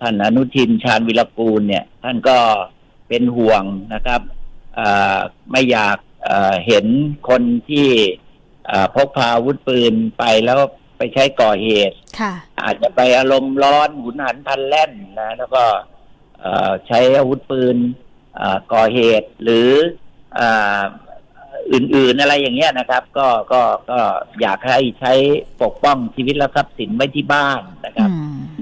ท่านอนุทินชาญวิรกูลเนี่ย ท่านก็เป็นห่วงนะครับอ่าไม่อยากเอ่อเห็นคนที่อ่าพกพาอาวุธปืนไปแล้วไปใช้ก่อเหตุค่ะอาจจะไปอารมณ์ร้อนหุนหันพลันแล่นนะ แล้วก็เอ่อใช้อาวุธปืนอ่าก่อเหตุหรืออาอื่นๆอะไรอย่างเงี้ยนะครับ ก็ก็ก็อยากให้ใช้ปกป้องชีวิตและทรัพย์สินไว้ที่บ้านนะครับอืม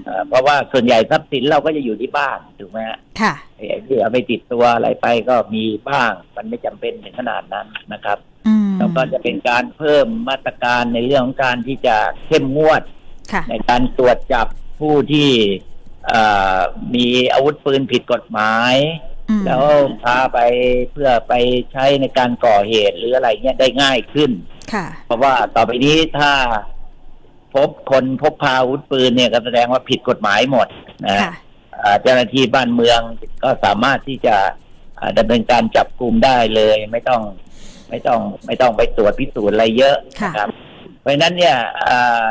เอ่อเพราะว่าส่วนใหญ่ทรัพย์สินเราก็จะอยู่ที่บ้านถูกไหมฮะค่ะไอ้ที่เอาไปติดตัวอะไรไปก็มีบ้าง มันไม่จำเป็นถึงขนาดนั้นนะครับอืมแล้วก็จะเป็นการเพิ่มมาตรการในเรื่องของการที่จะเข้มงวดค่ะในการตรวจจับผู้ที่เอ่อมีอาวุธปืนผิดกฎหมายอืมแล้วพาไปเพื่อไปใช้ในการก่อเหตุหรืออะไรเงี้ยได้ง่ายขึ้นค่ะเพราะว่าต่อไปนี้ถ้า พบคนพกพาอาวุธปืนเนี่ยก็แสดงว่าผิดกฎหมายหมดนะค่ะอ่าเจ้าหน้าที่บ้านเมืองก็สามารถที่จะอ่าดำเนินการจับกลุ่มได้เลย ไม่ต้องไม่ต้องไม่ต้องไปตรวจพิสูจน์อะไรเยอะค่ะนะครับ เพราะฉะนั้นเนี่ยอ่า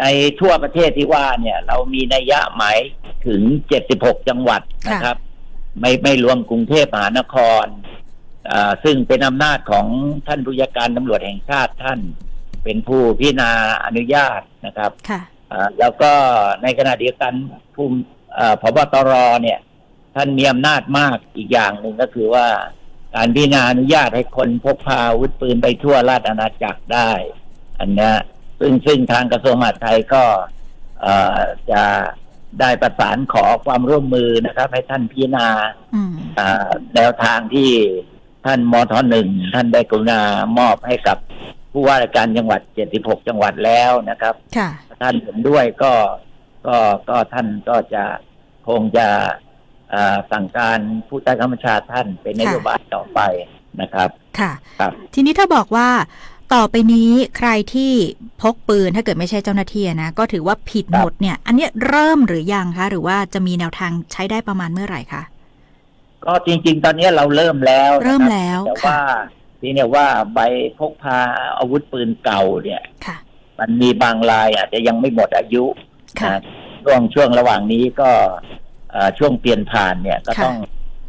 ในทั่วประเทศที่ว่าเนี่ย เรามีนัยยะหมายถึง 76 จังหวัดนะครับ ไม่ไม่รวมกรุงเทพมหานคร อ่าซึ่งเป็นอำนาจของท่านผู้จัดการตำรวจแห่งชาติท่าน เป็นผู้พิจารณาอนุญาตนะครับค่ะอ่าแล้วก็ในขณะเดียวกันภูมิเอ่อพบตรเนี่ย ท่านมีอำนาจมากอีกอย่างหนึ่งก็คือว่า การพิจารณาอนุญาตให้คนพกพาอาวุธปืนไปทั่วราชอาณาจักรได้ อันเนี้ยซึ่งซึ่งทางกระทรวงมหาดไทยก็เอ่อจะได้ประสานขอความร่วมมือนะครับ ให้ท่านพิจารณาอืมอ่าแนวทางที่ท่านมทหนึ่งท่านได้กรุณามอบให้กับ ผู้ว่าราชการจังหวัด 76 จังหวัดแล้วนะครับค่ะท่านเห็นด้วยก็ก็ก็ท่านก็จะคงจะเอ่อสั่งการผู้ใต้ข้าบัญชาท่านเป็นนโยบายต่อไปนะครับ ค่ะ ครับทีนี้ถ้าบอกว่าต่อไปนี้ใครที่พกปืนถ้าเกิดไม่ใช่เจ้าหน้าที่อะนะ ก็ถือว่าผิดหมดเนี่ย อันเนี้ยเริ่มหรือยังคะ หรือว่าจะมีแนวทางใช้ได้ประมาณเมื่อไหร่คะก็จริง ๆ ตอนนี้เราเริ่มแล้วนะครับเริ่มแล้วแต่ค่ะว่า ทีเนี่ยว่าใบพกพาอาวุธปืนเก่าเนี่ย ค่ะ มันมีบางรายอาจจะยังไม่หมดอายุค่ะ นะช่วงช่วงระหว่างนี้ก็เอ่อช่วงเปลี่ยนผ่านเนี่ย ก็ค่ะ ต้อง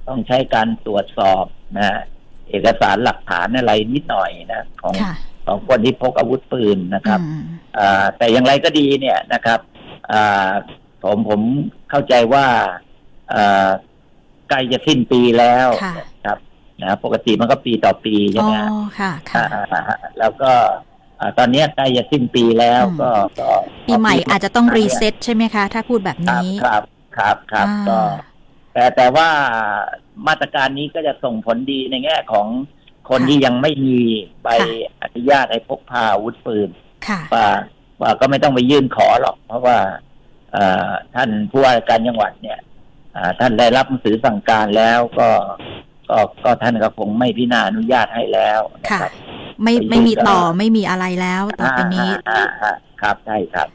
ต้องใช้การตรวจสอบนะเอกสารหลักฐานอะไรนิดหน่อยนะของค่ะของคนที่พกอาวุธปืนนะครับ อืมอ่าแต่อย่างไรก็ดีเนี่ยนะครับอ่าผมผมเข้าใจว่าอ่าใกล้จะสิ้นปีแล้วค่ะ ครับ นะปกติมันก็ปีต่อปีใช่อ๋อไหมฮะค่ะค่ะอ่าแล้วก็อ่าตอนเนี้ยใกล้จะสิ้นปีแล้วอืมก็ก็ปีใหม่อาจจะต้องรีเซ็ตใช่ไหมคะ ถ้าพูดแบบครับนี้ครับครับครับอ่าก็แต่แต่ว่ามาตรการนี้ก็จะส่งผลดีในแง่ของคนค่ะที่ยังไม่มีใบค่ะอนุญาตให้พกพาอาวุธปืนค่ะว่าว่าก็ไม่ต้องไปยื่นขอหรอก เพราะว่าเอ่อท่านผู้ว่าราชการจังหวัดเนี่ยอ่าท่านได้รับหนังสือสั่งการแล้วก็ ก็ก็ท่านก็คงไม่พิจารณาอนุญาตให้แล้วนะค่ะ ครับ ไม่ไปไม่มียื่นต่อก็ไม่มีอะไรแล้วต่อไปนี้ อ่าอ่าอ่าครับใช่ครับ